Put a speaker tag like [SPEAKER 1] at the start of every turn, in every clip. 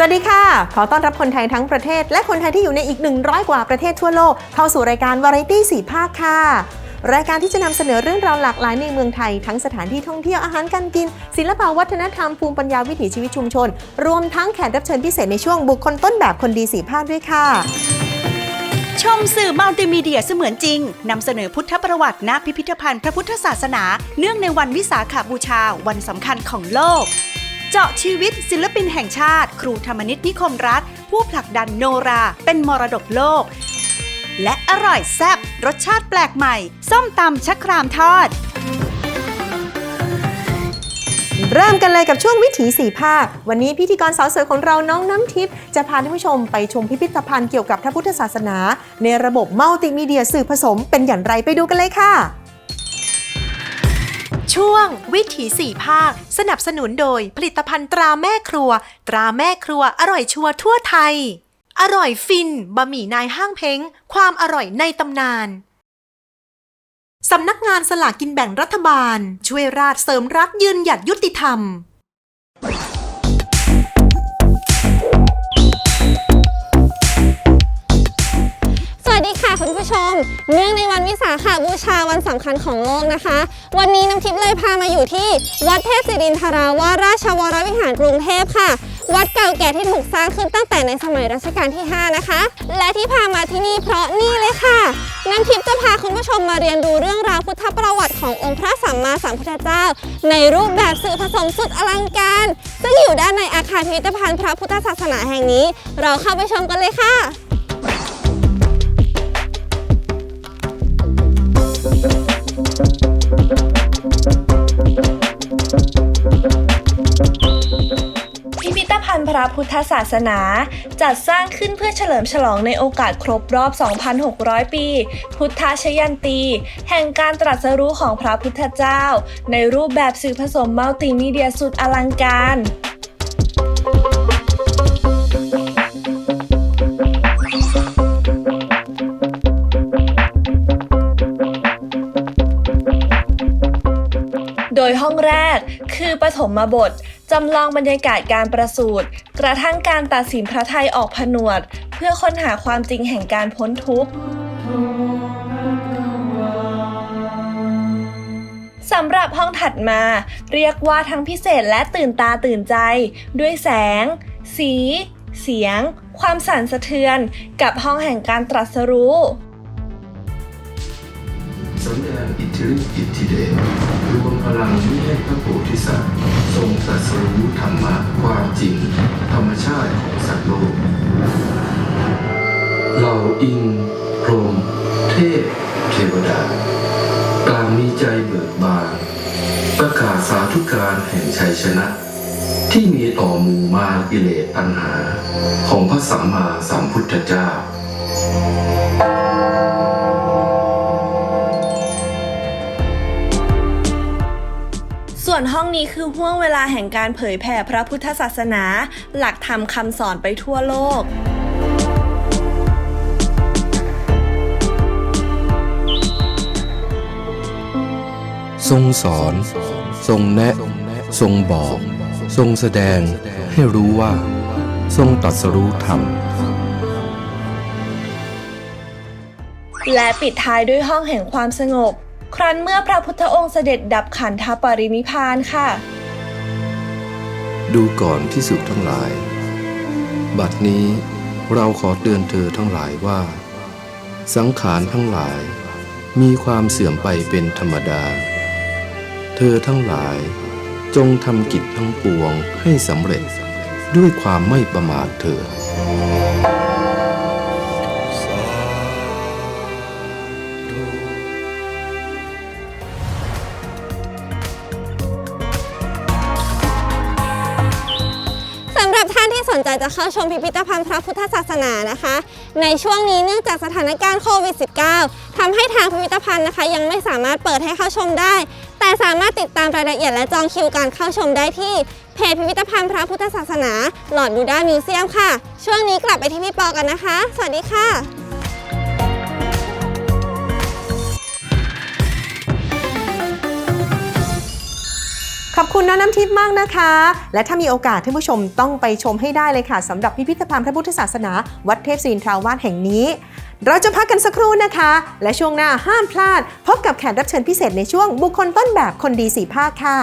[SPEAKER 1] สวัสดีค่ะ ขอต้อนรับคนไทยทั้งประเทศ และคนไทยที่อยู่ในอีก 100 กว่าประเทศทั่วโลก เข้าสู่รายการวาไรตี้สีภาคค่ะ รายการที่จะนำเสนอเรื่องราวหลากหลายในเมืองไทย ทั้งสถานที่ท่องเที่ยวอาหารการกิน ศิลปวัฒนธรรมภูมิปัญญาวิถีชีวิตชุมชน รวมทั้งแขกรับเชิญพิเศษในช่วงบุคคลต้นแบบคนดีสีภาคด้วยค่ะ
[SPEAKER 2] ชมสื่อมัลติมีเดียเสมือนจริง นำเสนอพุทธประวัติณพิพิธภัณฑ์พระพุทธศาสนา เนื่องในวันวิสาขาบูชาวันสำคัญของโลก เจาะชีวิตศิลปินแห่งชาติ ครูธรรมนิตนิคมรัฐ ผู้ผลักดันโนรา เป็นมรดกโลก และอร่อยแซ่บรสชาติแปลกใหม่ ส้มตำชะครามทอด
[SPEAKER 1] เริ่มกันเลยกับช่วงวิถีสีภาค วันนี้พิธีกรสาวสวยของเราน้องน้ำทิพย์จะพาท่านผู้ชมไปชมพิพิธภัณฑ์เกี่ยวกับพระพุทธศาสนา ในระบบมัลติมีเดียสื่อผสมเป็นอย่างไรไปดูกันเลยค่ะ ช่วงวิถีสี่ภาค สนับสนุนโดยผลิตภัณฑ์ตราแม่ครัว ตราแม่ครัวอร่อยชัวร์ทั่วไทย อร่อยฟินบะหมี่นายห้างเพ้ง ความอร่อยในตำนานสำนักงานสลากกินแบ่งรัฐบาล ช่วยราชเสริมรักยืนหยัดยุติธรรม
[SPEAKER 3] วัสดีค่ะคุณผู้ชม เนื่องในวันวิสาขบูชาวันสำคัญของโลกนะคะ วันนี้น้ำทิพย์เลยพามาอยู่ที่ วัดเทพศิรินทราวาสราชวรวิหารกรุงเทพค่ะ วัดเก่าแก่ที่ถูกสร้างขึ้นตั้งแต่ในสมัยรัชกาลที่ 5 นะคะ และที่พามาที่นี่เพราะนี่เลยค่ะน้ำทิพย์จะพาคุณผู้ชมมาเรียนดูเรื่องราวพุทธประวัติขององค์พระสัมมาสัมพุทธเจ้า ในรูปแบบสื่อผสมสุดอลังการ ซึ่งอยู่ด้านในอาคารพิพิธภัณฑ์พระพุทธศาสนาแห่งนี้ เราเข้าไปชมกันเลยค่ะ
[SPEAKER 4] พระพุทธศาสนา จัดสร้างขึ้นเพื่อเฉลิมฉลองในโอกาสครบรอบ 2,600 ปี พุทธชยันตี แห่งการตรัสรู้ของพระพุทธเจ้า ในรูปแบบสื่อผสมมัลติมีเดียสุดอลังการโดยห้องแรกคือปฐมบท จำลองบรรยากาศการประสูติกระทั่งการตัดสินพระไทยออกผนวด เพื่อค้นหาความจริงแห่งการพ้นทุกข์สำหรับห้องถัดมา เรียกว่าทั้งพิเศษและตื่นตาตื่นใจ ด้วยแสง สี เสียง ความสั่นสะเทือน กับห้องแห่งการตรัสรู้
[SPEAKER 5] ดงอิทธิฤทธิอิทธิเดชรวมพลังมิให้พระโพธิสัตว์ ทรงตรัสรู้ธรรมะความจริง ธรรมชาติของสัตว์โลก เหล่าอินทร์พรมเทพ เทวดาต่างมีใจเบิกบาน ประกาศสาธุการแห่งชัยชนะ ที่มีต่อหมู่มากิเลสตัณหา ของพระสัมมาสัมพุทธเจ้า
[SPEAKER 4] วนห้องนี้คือห่วงเวลาแห่งการเผยแผ่พระพุทธศาสนา หลักธรรมคำสอนไปทั่วโลก
[SPEAKER 6] ทรงสอน ทรงแนะ ทรงบอก ทรงแสดงให้รู้ว่า ทรงตรัสรู้ธรรม
[SPEAKER 4] และปิดท้ายด้วยห้องแห่งความสงบ ครั้นเมื่อพระพุทธองค์เสด็จดับขันธปรินิพานค่ะ
[SPEAKER 6] ดูก่อนพิสุทั้งหลาย บัดนี้เราขอเตือนเธอทั้งหลายว่า สังขารทั้งหลายมีความเสื่อมไปเป็นธรรมดา เธอทั้งหลายจงทำกิจทั้งปวงให้สำเร็จด้วยความไม่ประมาทเถิดา
[SPEAKER 3] นที่สนใจะเข้าชมพิพิธภัณฑ์พระพุทธศาสนานะคะ ในช่วงนี้เนื่องจากสถานการณ์โควิด -19 ทำให้ทางพิพิธภัณฑ์นะคะ ยังไม่สามารถเปิดให้เข้าชมได้ แต่สามารถติดตามรายละเอียดและจองคิวการเข้าชมได้ที่เพจพิพิธภัณฑ์พระพุทธศาสนา หลอดดูด้ามิวเซียมค่ะ ช่วงนี้กลับไปที่พี่ปอกันนะคะ สวัสดีค่ะ
[SPEAKER 1] ขอบคุณน้องน้ำทิพย์มากนะคะ และถ้ามีโอกาสท่านผู้ชมต้องไปชมให้ได้เลยค่ะสำหรับพิพิธภัณฑ์พระพุทธศาสนา วัดเทพศิรินทราวาสแห่งนี้ เราจะพักกันสักครู่นะคะ และช่วงหน้าห้ามพลาด พบกับแขกรับเชิญพิเศษในช่วงบุคคลต้นแบบคนดีสีภาคค่ะ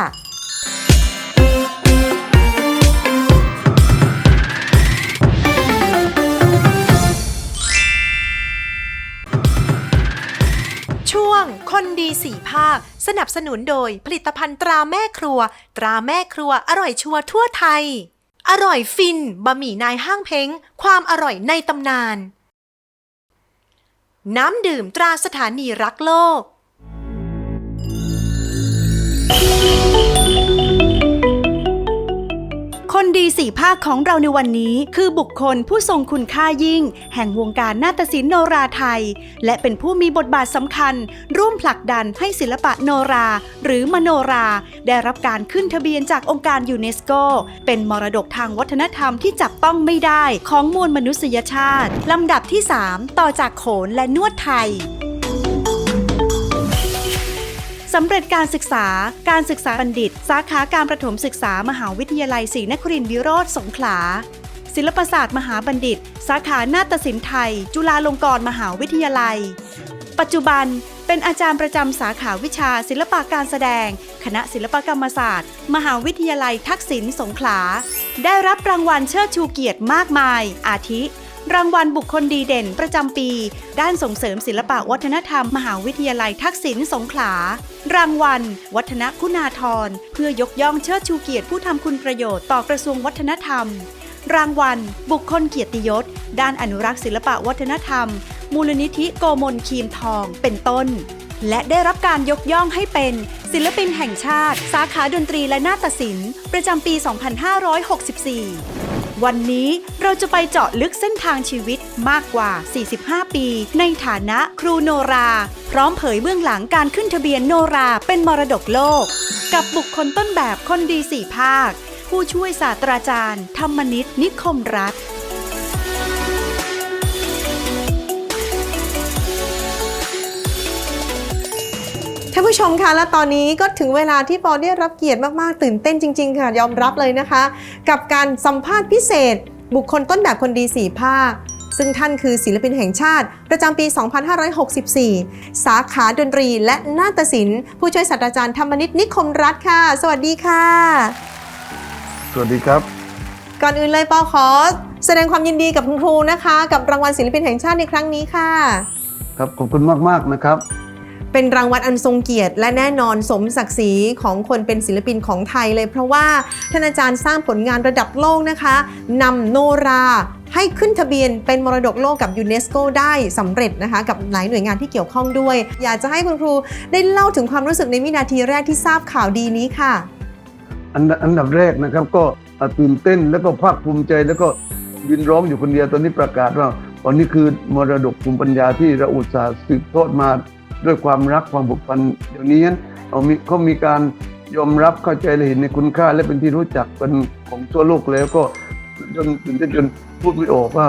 [SPEAKER 1] วง คนดีสีภาค สนับสนุนโดยผลิตภัณฑ์ตราแม่ครัว ตราแม่ครัวอร่อยชัวร์ทั่วไทย อร่อยฟินบะหมี่นายห้างเพ้ง ความอร่อยในตำนาน น้ำดื่มตราสถานีรักโลก
[SPEAKER 2] คนดีสี่ภาคของเราในวันนี้ คือบุคคลผู้ทรงคุณค่ายิ่ง แห่งวงการนาฏศิลป์โนราไทย และเป็นผู้มีบทบาทสำคัญ ร่วมผลักดันให้ศิลปะโนรา หรือมโนรา ได้รับการขึ้นทะเบียนจากองค์การยูเนสโก เป็นมรดกทางวัฒนธรรมที่จับต้องไม่ได้ของมวลมนุษยชาติ ลำดับที่ 3 ต่อจากโขนและนวดไทย สำเร็จการศึกษา การศึกษาบัณฑิต สาขาการประถมศึกษามหาวิทยาลัยศรีนครินทรวิโรธสงขลา ศิลปศาสตร์มหาบัณฑิต สาขานาฏศิลป์ไทย จุฬาลงกรณ์มหาวิทยาลัย ปัจจุบันเป็นอาจารย์ประจำสาขาวิชาศิลปะการแสดง คณะศิลปกรรมศาสตร์ มหาวิทยาลัยทักษิณสงขลา ได้รับรางวัลเชิดชูเกียรติมากมาย อาทิ รางวัลบุคคลดีเด่นประจำปี ด้านส่งเสริมศิลปะวัฒนธรรม มหาวิทยาลัยทักษิณสงขลา รางวัล วัฒนคุณาธรเพื่อยกย่องเชิดชูเกียรติผู้ทำคุณประโยชน์ต่อกระทรวงวัฒนธรรม รางวัล บุคคลเกียรติยศ ด้านอนุรักษ์ศิลปะวัฒนธรรม มูลนิธิโกมลคีมทอง เป็นต้น และได้รับการยกย่องให้เป็น ศิลปินแห่งชาติ สาขาดนตรีและนาฏศิลป์ ประจำปี 2564 วันนี้เราจะไปเจาะลึกเส้นทางชีวิตมากกว่า 45 ปี ในฐานะครูโนรา พร้อมเผยเบื้องหลังการขึ้นทะเบียนโนราเป็นมรดกโลก กับบุคคลต้นแบบคนดีสี่ภาค ผู้ช่วยศาสตราจารย์ ธรรมนิตนิคมรัฐ
[SPEAKER 1] ท่านผู้ชมคะและตอนนี้ก็ถึงเวลาที่ปอได้รับเกียรติมาก ๆ ตื่นเต้นจริง ๆ ค่ะ ยอมรับเลยนะคะ กับการสัมภาษณ์พิเศษ บุคคลต้นแบบคนดีสี่ภาค ซึ่งท่านคือศิลปินแห่งชาติ ประจำปี 2564 สาขาดนตรีและนาฏศิลป์ผู้ช่วยศาสตราจารย์ธรรมนิตนิคมรัฐค่ะ สวัสดีค่ะ
[SPEAKER 7] สวัสดีครับ
[SPEAKER 1] ก่อนอื่นเลยปอขอแสดงความยินดีกับคุณครูนะคะ กับรางวัลศิลปินแห่งชาติในครั้งนี้ค่ะ
[SPEAKER 7] ครับขอบคุณมากๆนะครับ
[SPEAKER 1] เป็นรางวัลอันทรงเกียรติ และแน่นอนสมศักดิ์ศรีของคนเป็นศิลปินของไทยเลย เพราะว่าท่านอาจารย์สร้างผลงานระดับโลกนะคะนำโนราให้ขึ้นทะเบียนเป็นมรดกโลกกับยูเนสโกได้สำเร็จนะคะกับหลายหน่วยงานที่เกี่ยวข้องด้วย อยากจะให้คุณครูได้เล่าถึงความรู้สึกในวินาทีแรกที่ทราบข่าวดีนี้ค่ะ
[SPEAKER 7] อันดับอันดับแรกนะครับก็ตื่นเต้นแล้วก็ภาคภูมิใจแล้วก็ยืนร้องอยู่คนเดียวตอนนี้ประกาศว่าวันนี้คือมรดกภูมิปัญญาที่เราอุตส่าห์สืบทอดมา ด้วยความรักความผูกพันเดี๋ยวนี้เขามีเขามีการยอมรับเข้าใจและเห็นในคุณค่าและเป็นที่รู้จักกันของทั่วโลกแล้วก็จนตื่นเต้นจนพูดไม่ออกว่า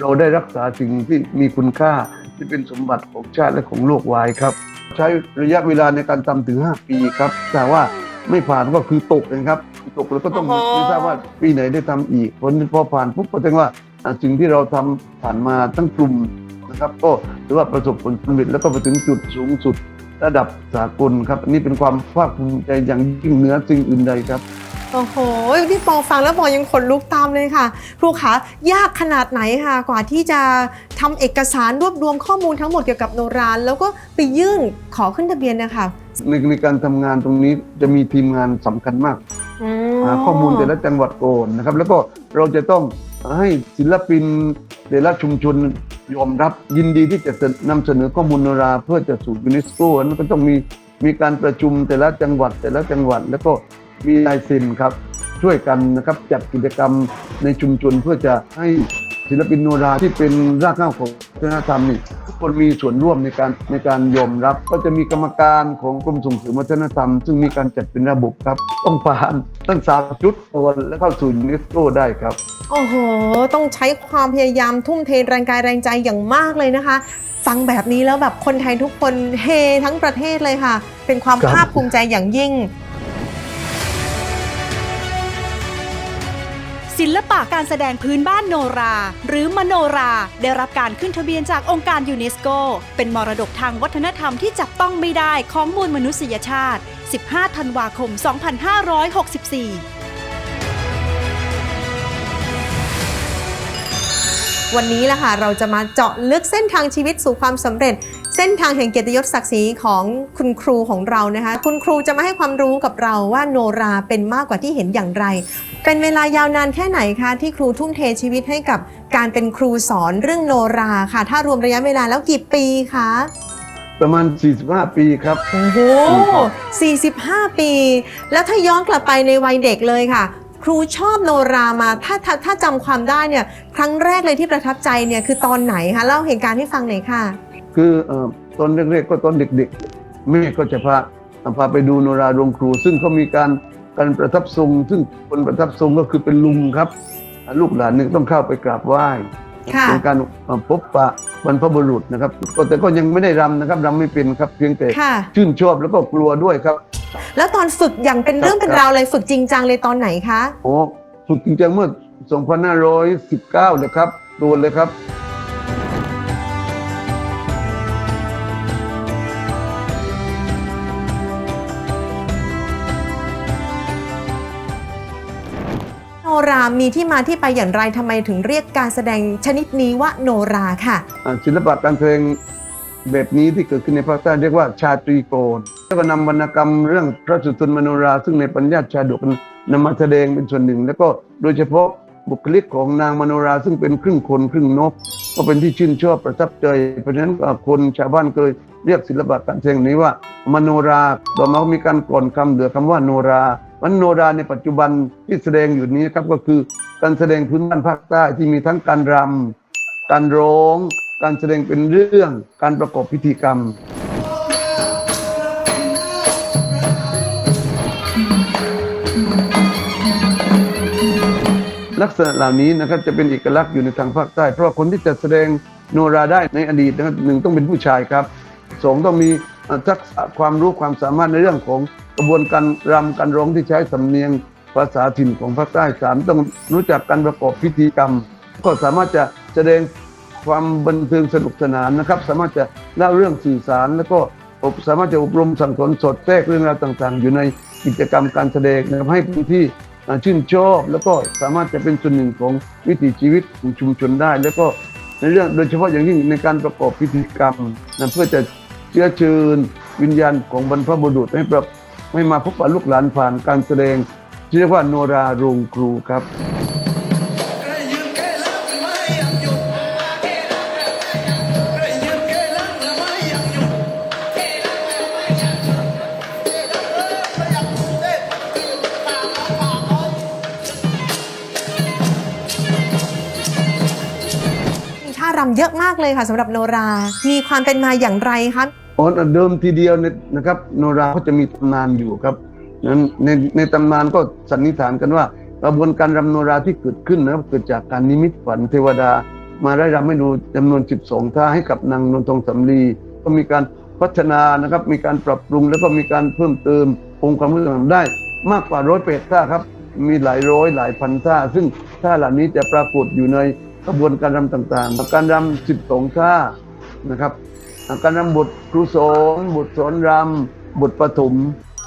[SPEAKER 7] เราได้รักษาสิ่งที่มีคุณค่าที่เป็นสมบัติของชาติและของโลกวายครับ ใช้ระยะเวลาในการทำถึง 5 ปีครับ แต่ว่าไม่ผ่านก็คือตกนะครับตกแล้วก็ต้อง
[SPEAKER 1] โอ้โห
[SPEAKER 7] ไม่ทราบว่าปีไหนได้ทำอีกผลพอผ่านปุ๊บก็แสดงว่าอะสิ่งที่เราทำผ่านมาทั้งกลุ่ม นะครับ ก็ถือว่าประสบผลสำเร็จแล้วก็ไปถึงจุดสูงสุดระดับสากลครับอันนี้เป็นความภาคภูมิใจอย่างยิ่งเหนือสิ่งอื่นใดครับ
[SPEAKER 1] โอ้โหที่ปอฟังแล้วปอยังขนลุกตามเลยค่ะ ครูคะยากขนาดไหนค่ะ กว่าที่จะทำเอกสารรวบรวมข้อมูลทั้งหมดเกี่ยวกับโนราแล้วก็ไปยื่นขอขึ้นทะเบียนนะคะ
[SPEAKER 7] ในในการทำงานตรงนี้จะมีทีมงานสำคัญมากหาข้อมูลแต่ละจังหวัดก่อนนะครับ แล้วก็เราจะต้องให้ศิลปินแต่ละชุมชน ยอมรับยินดีที่จะนำเสนอข้อมูลโนราเพื่อจะสู่ยูเนสโกนั้นก็ต้องมีมีการประชุมแต่ละจังหวัดแต่ละจังหวัด แล้วก็มีลายเซ็นครับ ช่วยกันนะครับจัดกิจกรรมในชุมชนเพื่อจะให้ศิลปินโนราที่เป็นรากเหง้าของวัฒนธรรมนี่ คนมีส่วนร่วมในการในการยอมรับ ก็จะมีกรรมการของกรมส่งเสริมวัฒนธรรม ซึ่งมีการจัดเป็นระบบครับ ต้องผ่านตั้งสามจุดตัวและเข้าสู่ยูเนสโกได้ครับ
[SPEAKER 1] โอ้โห ต้องใช้ความพยายามทุ่มเทแรงกายแรงใจอย่างมากเลยนะคะ ฟังแบบนี้แล้วแบบคนไทยทุกคนเฮทั้งประเทศเลยค่ะ เป็นความ
[SPEAKER 7] ครับ
[SPEAKER 1] ภาคภูมิใจอย่างยิ่ง
[SPEAKER 2] ศิลปะการแสดงพื้นบ้านโนรา หรือมโนรา ได้รับการขึ้นทะเบียนจากองค์การยูเนสโก เป็นมรดกทางวัฒนธรรมที่จับต้องไม่ได้ของมวลมนุษยชาติ 15 ธันวาคม 2564
[SPEAKER 1] วันนี้แหละค่ะเราจะมาเจาะลึกเส้นทางชีวิตสู่ความสำเร็จ เส้นทางแห่งเกียรติยศศักดิ์ศรีของคุณครูของเรานะคะ คุณครูจะมาให้ความรู้กับเราว่าโนราเป็นมากกว่าที่เห็นอย่างไร เป็นเวลายาวนานแค่ไหนคะที่ครูทุ่มเทชีวิตให้กับการเป็นครูสอนเรื่องโนราค่ะ ถ้ารวมระยะเวลาแล้วกี่ปีคะ
[SPEAKER 7] ประมาณ 45 ปีครับ
[SPEAKER 1] โอ้โห 45 ปี แล้วถ้าย้อนกลับไปในวัยเด็กเลยค่ะ ครูชอบโนรามาถ้าถ้าถ้าจำความได้เนี่ย ครั้งแรกเลยที่ประทับใจเนี่ยคือตอนไหนคะ เล่าเหตุการณ์ให้ฟังหน่อยค่ะ
[SPEAKER 7] คือเอ่อตอนเล็กๆก็ตอนเด็กๆแม่ก็จะพาพาไปดูโนราโรงครู ซึ่งเขามีการการประทับทรง ซึ่งคนประทับทรงก็คือเป็นลุงครับ ลูกหลานเนี่ยต้องเข้าไปกราบไหว้
[SPEAKER 1] ค่ะ
[SPEAKER 7] เป็นการเอ่อพบปะบรรพบุรุษนะครับก็แต่ก็ยังไม่ได้รำนะครับรำไม่เป็นครับเพียงแต่
[SPEAKER 1] ค่ะ
[SPEAKER 7] ชื่นชอบแล้วก็กลัวด้วยครับ
[SPEAKER 1] แล้วตอนฝึกอย่างเป็นเรื่องเป็นราวเลยฝึกจริงจังเลยตอนไหนคะ
[SPEAKER 7] โอ้ฝึกจริงจังเมื่อ 2519เลยครับโดนเลยครับ
[SPEAKER 1] รามีที่มาที่ไปอย่างไรทำไมถึงเรียกการแสดงชนิดนี้ว่าโนราค่ะ
[SPEAKER 7] อ่าศิลปะการแสดงแบบนี้ที่เกิดขึ้นในภาคใต้เรียกว่าชาตรีโกนแล้วก็นำวรรณกรรมเรื่องพระสุทนมโนรา ซึ่งในปัญญาชาดกนำมาแสดงเป็นส่วนหนึ่ง แล้วก็โดยเฉพาะบุคลิกของนางมโนราซึ่งเป็นครึ่งคนครึ่งนก ก็เป็นที่ชื่นชอบประทับใจ เพราะฉะนั้นอ่าคนชาวบ้านก็เลยเรียกศิลปะการแสดงนี้ว่ามโนรา ต่อมาก็มีการกล่อนคำเหลือคำว่าโนรา มันโนราในปัจจุบันที่แสดงอยู่นี้ครับก็คือการแสดงพื้นบ้านภาคใต้ที่มีทั้งการรำการร้อง การแสดงเป็นเรื่อง การประกอบพิธีกรรมลักษณะเหล่านี้นะครับจะเป็นเอกลักษณ์อยู่ในทางภาคใต้ เพราะคนที่จะแสดงโนราได้ในอดีตนะครับหนึ่งต้องเป็นผู้ชายครับสองต้องมี ทักษะความรู้ความสามารถในเรื่องของกระบวนการรำการร้องที่ใช้สำเนียงภาษาถิ่นของภาคใต้สามต้องรู้จักการประกอบพิธีกรรม ก็สามารถจะแสดงความบันเทิงสนุกสนานนะครับ สามารถจะเล่าเรื่องสื่อสาร แล้วก็อบสามารถจะอบรมสั่งสอนสดแทรกเรื่องราวต่าง ๆ อยู่ในกิจกรรมการแสดงนะครับให้พื้นที่อ่าชื่นชอบ แล้วก็สามารถจะเป็นส่วนหนึ่งของวิถีชีวิตของชุมชนได้ แล้วก็ในเรื่องโดยเฉพาะอย่างยิ่งในการประกอบพิธีกรรมนะเพื่อจะ เชื้อเชิญ วิญญาณของบรรพบุรุษให้ปรับให้มาพบปะลูกหลานผ่านการแสดงที่เรียกว่าโนราโรงครูครับา
[SPEAKER 1] รำเยอะมากเลยค่ะสำหรับโนรา มีความเป็นมาอย่างไรคะ
[SPEAKER 7] อ๋อเดิมทีเดียวเนี่ยนะครับ โนราเขาจะมีตำนานอยู่ครับนั้นในในตำนานก็สันนิษฐานกันว่ากระบวนการรำโนราที่เกิดขึ้นนะครับเกิดจากการนิมิตฝันเทวดา มาได้รำให้ดูจำนวน 12 ท่าให้กับนางนวลทองสำลีก็มีการพัฒนานะครับ มีการปรับปรุงแล้วก็มีการเพิ่มเติมองค์ความรู้ต่างๆได้ มากกว่าร้อยเปดท่าครับ มีหลายร้อยหลายพันท่า ซึ่งท่าเหล่านี้จะปรากฏอยู่ใน กระบวนการรำต่างๆ การรำ12ท่านะครับ การรำบทครูสอนบทสอนรำบทปฐม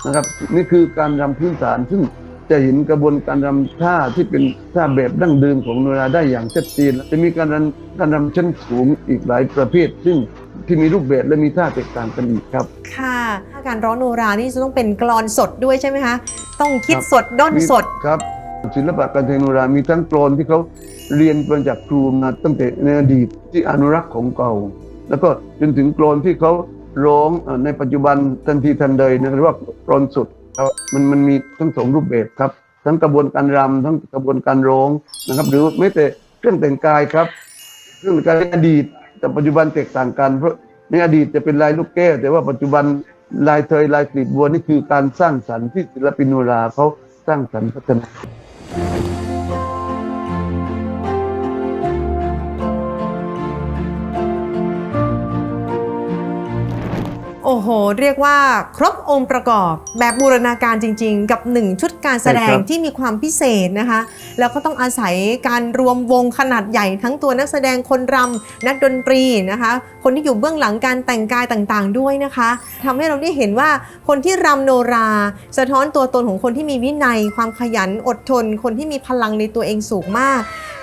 [SPEAKER 7] นะครับ นี่คือการรำพื้นฐานซึ่งจะเห็นกระบวนการรำท่าที่เป็นท่าแบบดั้งเดิมของโนราได้อย่างชัดเจนจะมีการรำการรำชั้นสูงอีกหลายประเภท ซึ่งที่มีรูปแบบและมีท่าแตกต่างกันอีกครับ
[SPEAKER 1] ค่ะการร้องโนรานี่จะต้องเป็นกลอนสดด้วยใช่ไหมคะ ต้องคิด
[SPEAKER 7] ครับ
[SPEAKER 1] สดด้นสด
[SPEAKER 7] ครับ ศิลปะการแสดงโนรามีทั้งกลอนที่เขาเรียนมาจากครูมาตั้งแต่ในอดีตที่อนุรักษ์ของเก่า แล้วก็จนถึงกลอนที่เขาร้องในปัจจุบันทันทีทันใดนะเรียกว่ากลอนสุดมันมันมีทั้งสองรูปแบบครับ ทั้งกระบวนการรำทั้งกระบวนการร้องนะครับ หรือแม้แต่เครื่องแต่งกายครับเครื่องแต่งกายในอดีต แต่ปัจจุบันแตกต่างกันเพราะในอดีตจะเป็นลายลูกแก้ว แต่ว่าปัจจุบันลายเทยลายกลีบบัวนี่คือการสร้างสรรค์ที่ศิลปินโนราเขาสร้างสรรค์พัฒนา
[SPEAKER 1] โอ้โห เรียกว่าครบองค์ประกอบแบบบูรณาการจริง ๆ กับ1ชุดการแสด
[SPEAKER 7] ใช่
[SPEAKER 1] ง
[SPEAKER 7] ครับ
[SPEAKER 1] ที่มีความพิเศษนะคะ แล้วก็ต้องอาศัยการรวมวงขนาดใหญ่ทั้งตัวนักแสดงคนรำนักดนตรีนะคะ คนที่อยู่เบื้องหลังการแต่งกายต่างๆ ด้วยนะคะทำให้เราได้เห็นว่าคนที่รำโนรา สะท้อนตัวตนของคนที่มีวินัย ความขยันอดทน คนที่มีพลังในตัวเองสูงมาก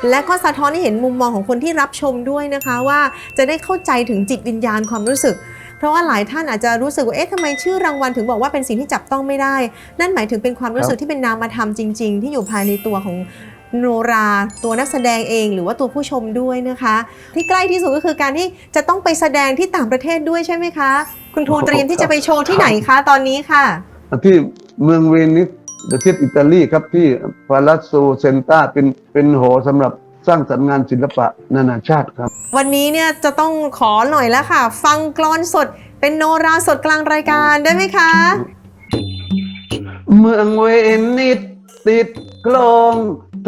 [SPEAKER 1] และก็สะท้อนให้เห็นมุมมองของคนที่รับชมด้วยนะคะว่าจะได้เข้าใจถึงจิตวิญญาณความรู้สึก เพราะว่าหลายท่านอาจจะรู้สึกว่าเอ๊ะทำไมชื่อรางวัลถึงบอกว่าเป็นสิ่งที่จับต้องไม่ได้ นั่นหมายถึงเป็นความรู้สึกที่เป็นนามธรรมจริง ๆ ที่อยู่ภายในตัวของโนราตัวนักแสดงเองหรือว่าตัวผู้ชมด้วยนะคะ ที่ใกล้ที่สุดก็คือการที่จะต้องไปแสดงที่ต่างประเทศด้วยใช่ไหมคะ คุณครูเตรียมที่จะไปโชว์ที่ไหนคะตอนนี้ค่ะ
[SPEAKER 7] ที่เมืองเวนิสประเทศอิตาลีครับที่พาลาโซเซนตาเป็นเป็นหอสำหรับ สร้างสรรค์งานศิลปะนานาชาติครับ
[SPEAKER 1] วันนี้เนี่ยจะต้องขอหน่อยแล้วค่ะ ฟังกลอนสดเป็นโนราสดกลางรายการได้ไหมคะ
[SPEAKER 7] เมืองเวนิสติดคลอง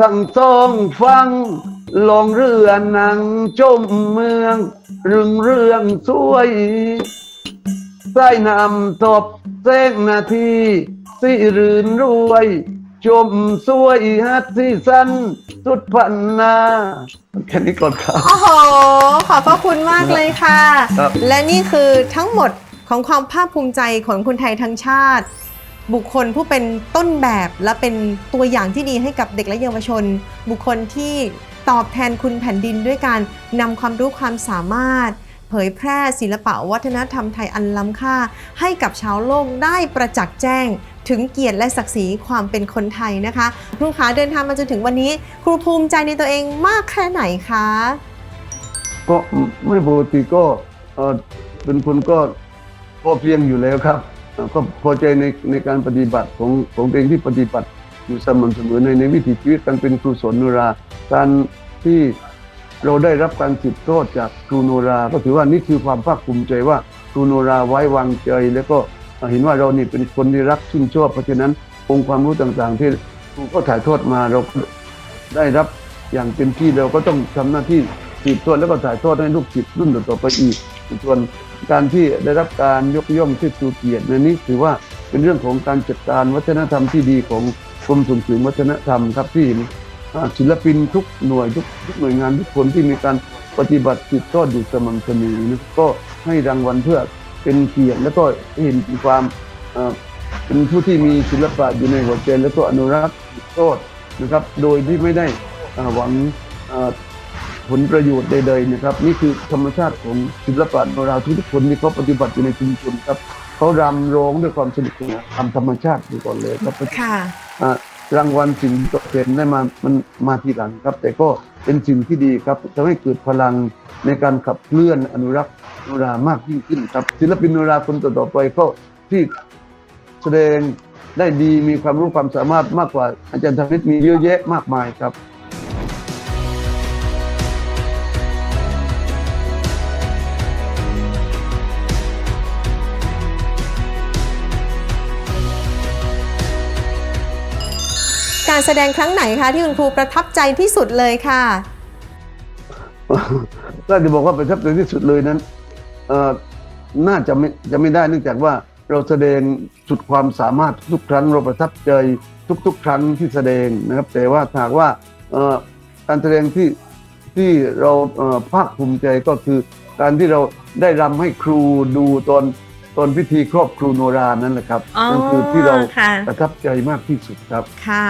[SPEAKER 7] ทั้งสองฟัง ลองเรือหนังจมเมืองรึงเรื่องสวยใส่นำตบแสงนาทีสิรื่นรวย ชมสวยฮัดที่สั้นสุดพันนาแค่นี้ก่อนครับ
[SPEAKER 1] โอ้โห ขอบพระคุณมากเลยค่ะ
[SPEAKER 7] ครับ
[SPEAKER 1] และนี่คือทั้งหมดของความภาคภูมิใจของคนไทยทั้งชาติ บุคคลผู้เป็นต้นแบบและเป็นตัวอย่างที่ดีให้กับเด็กและเยาวชน บุคคลที่ตอบแทนคุณแผ่นดินด้วยการนำความรู้ความสามารถ เผยแพร่ศิลปะวัฒนธรรมไทยอันล้ำค่า ให้กับชาวโลกได้ประจักษ์แจ้ง ถึงเกียรติและศักดิ์ศรีความเป็นคนไทยนะคะครูขาเดินทางมาจนถึงวันนี้ ครูภูมิใจในตัวเองมากแค่ไหนคะ
[SPEAKER 7] ก็ไม่ปกติก็เอ่อเป็นคนก็พอเพียงอยู่แล้วครับเอ่อก็พอใจในในการปฏิบัติของของตัวเองที่ปฏิบัติอยู่สม่ำเสมอในในวิถีชีวิตการเป็นครูสอนโนรา การที่เราได้รับการสืบทอดจากครูโนรา ก็ถือว่านี่คือความภาคภูมิใจว่าครูโนราไว้วางใจแล้วก็ เห็นว่าเรานี่เป็นคนที่รักชื่นชอบเพราะฉะนั้นองค์ความรู้ต่างๆ ที่ครูก็ถ่ายทอดมาเราได้รับอย่างเต็มที่เราก็ต้องทำหน้าที่สืบทอดแล้วก็ถ่ายทอดให้ลูกศิษย์รุ่นต่อไปอีกส่วนการที่ได้รับการยกย่องที่สูเกียรติในนี้ถือว่าเป็นเรื่องของการจัดการวัฒนธรรมที่ดีของกรมส่งเสริมวัฒนธรรมครับที่ศิลปินทุกหน่วยทุกทุกหน่วยงานทุกคนที่มีการปฏิบัติสืบทอดอยู่สม่ำเสมอนะก็ให้รางวัลเพื่อ เป็นเกียรติแล้วก็ให้เห็นถึงความเอ่อเป็นผู้ที่มีศิลปะอยู่ในหัวใจแล้วก็อนุรักษ์สืบทอดนะครับ โดยที่ไม่ได้อ่าหวังอ่าผลประโยชน์ใดๆนะครับ นี่คือธรรมชาติของศิลปะโนราทุกๆคนที่เขาปฏิบัติอยู่ในชุมชนครับเขารำร้องด้วยความสนุกสนานทำธรรมชาติอยู่ก่อนเลยครับ
[SPEAKER 1] ค่ะ
[SPEAKER 7] อ่ารางวัลสิ่งตอบแทนได้มามันมาทีหลังครับ แต่ก็เป็นสิ่งที่ดีครับทำให้เกิดพลังในการขับเคลื่อนอนุรักษ์ โนรามากยิ่งขึ้นครับ ศิลปินโนราคนต่อๆไปก็ที่แสดงได้ดีมีความรู้ความสามารถมากกว่า อาจารย์ธนิตมีเยอะแยะมากมายครับ
[SPEAKER 1] การแสดงครั้งไหนคะที่คุณครูประทับใจที่สุดเลยค่ะ
[SPEAKER 7] ถ้าจะบอกว่าประทับใจที่สุดเลยนั้น เอ่อน่าจะไม่จะไม่ได้เนื่องจากว่าเราแสดงสุดความสามารถทุกครั้งเราประทับใจทุก ๆ ครั้งที่แสดงนะครับ แต่ว่าหากว่าเอ่อการแสดงที่ที่เราเอ่อภาคภูมิใจก็คือการที่เราได้รำให้ครูดูตอนตอนพิธีครอบครูโนรานั่นแหละครับ
[SPEAKER 1] อ๋อ
[SPEAKER 7] นั่นคือที่เรา
[SPEAKER 1] ค่ะ
[SPEAKER 7] ประทับใจมากที่สุดครับ
[SPEAKER 1] ค่ะ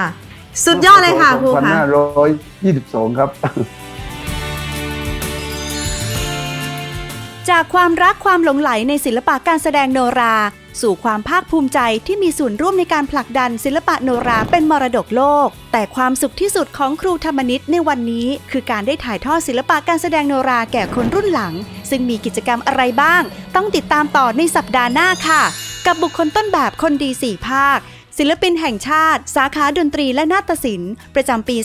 [SPEAKER 1] สุดยอดเลยค่ะครูค่ะ
[SPEAKER 7] 2522 ครับ
[SPEAKER 2] จากความรักความหลงไหลในศิลปะการแสดงโนรา สู่ความภาคภูมิใจที่มีส่วนร่วมในการผลักดันศิลปะโนราเป็นมรดกโลก แต่ความสุขที่สุดของครูธรรมนิตในวันนี้ คือการได้ถ่ายทอดศิลปะการแสดงโนราแก่คนรุ่นหลัง ซึ่งมีกิจกรรมอะไรบ้าง ต้องติดตามต่อในสัปดาห์หน้าค่ะ กับบุคคลต้นแบบคนดีสี่ภาคศิลปินแห่งชาติ สาขาดนตรีและนาฏศิลป์ประจำปี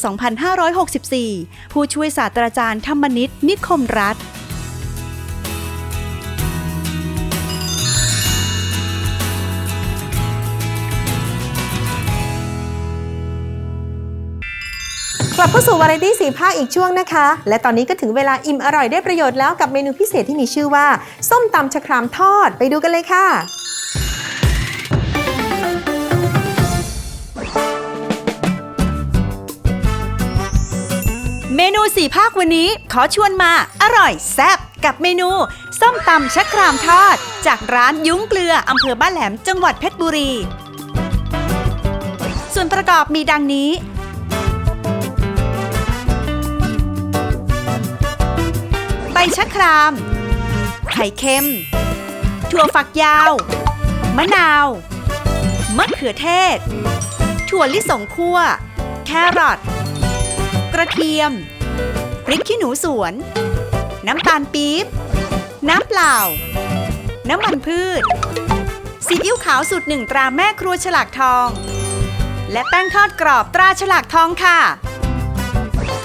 [SPEAKER 2] 2564 ผู้ช่วยศาสตราจารย์ธรรมนิตนิคมรัฐ
[SPEAKER 1] ลับเข้าสู่วาไรตี้สีภาคอีกช่วงนะคะ และตอนนี้ก็ถึงเวลาอิ่มอร่อยได้ประโยชน์แล้วกับเมนูพิเศษที่มีชื่อว่า ส้มตำชะครามทอดไปดูกันเลยค่ะ
[SPEAKER 2] เมนูสี่ภาควันนี้ขอชวนมาอร่อยแซ่บกับเมนู ส้มตำชะครามทอด จากร้านยุ้งเกลืออำเภอบ้านแหลมจังหวัดเพชรบุรี ส่วนประกอบมีดังนี้ ใบชะคราม ไข่เค็ม ถั่วฝักยาว มะนาว มะเขือเทศ ถั่วลิสงคั่ว แครอท กระเทียม พริกขี้หนูสวน น้ำตาลปี๊บ น้ำเปล่า น้ำมันพืช ซีอิ๊วขาวสูตรหนึ่งตราแม่ครัวฉลากทอง และแป้งทอดกรอบตราฉลากทองค่ะ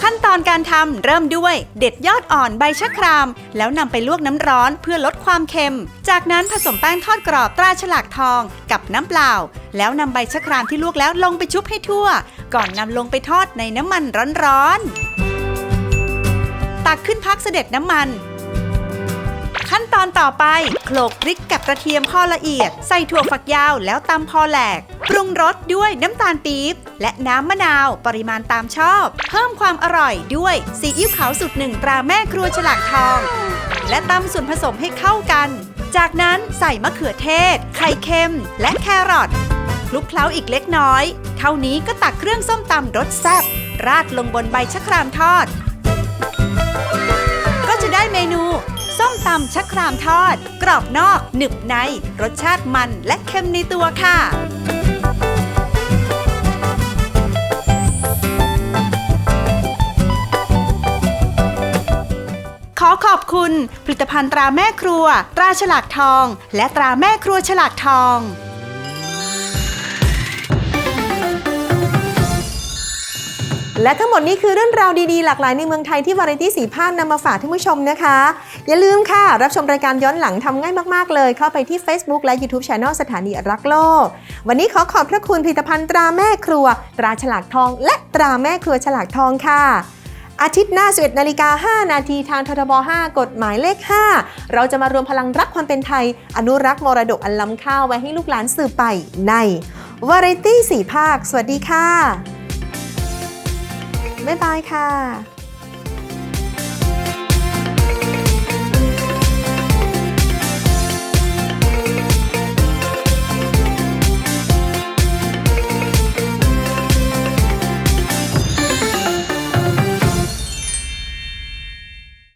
[SPEAKER 2] ขั้นตอนการทำเริ่มด้วยเด็ดยอดอ่อนใบชะคราม แล้วนำไปลวกน้ำร้อนเพื่อลดความเค็ม จากนั้นผสมแป้งทอดกรอบตราฉลากทองกับน้ำเปล่า แล้วนำใบชะครามที่ลวกแล้วลงไปชุบให้ทั่ว ก่อนนำลงไปทอดในน้ำมันร้อนๆตักขึ้นพักเสด็จน้ำมัน ขั้นตอนต่อไปโขลกพริกกับกระเทียมพอละเอียด ใส่ถั่วฝักยาวแล้วตำพอแหลก ปรุงรสด้วยน้ำตาลปี๊บและน้ำมะนาวปริมาณตามชอบ เพิ่มความอร่อยด้วยซีอิ๊วขาวสูตรหนึ่งตราแม่ครัวฉลากทอง และตำส่วนผสมให้เข้ากัน จากนั้นใส่มะเขือเทศ ไข่เค็ม และแครอทคลุกเคล้าอีกเล็กน้อย เท่านี้ก็ตักเครื่องส้มตำรสแซ่บราดลงบนใบชะครามทอด ก็จะได้เมนู ส้มตำชะครามทอด กรอบนอก หนึบใน รสชาติมันและเค็มในตัวค่ะ ขอขอบคุณ ผลิตภัณฑ์ตราแม่ครัว ตราฉลากทอง และตราแม่ครัวฉลากทอง
[SPEAKER 1] และทั้งหมดนี้คือเรื่องราวดีๆ หลากหลายในเมืองไทยที่วาไรตี้สีภาคนำมาฝากท่านผู้ชมนะคะ อย่าลืมค่ะ รับชมรายการย้อนหลังทำง่ายมากๆเลย เข้าไปที่ Facebook และ YouTube Channel สถานีรักโลก วันนี้ขอขอบพระคุณผลิตภัณฑ์ตราแม่ครัว ตราฉลากทอง และตราแม่ครัวฉลากทองค่ะ อาทิตย์หน้า 11นาฬิกา 5 นาทีทางททบ 5 กฎหมายเลข 5 เราจะมารวมพลังรักความเป็นไทย อนุรักษ์มรดกอันล้ำค่าไว้ให้ลูกหลานสืบไปในวาไรตี้สีภาค สวัสดีค่ะ บ๊ายบายค่ะ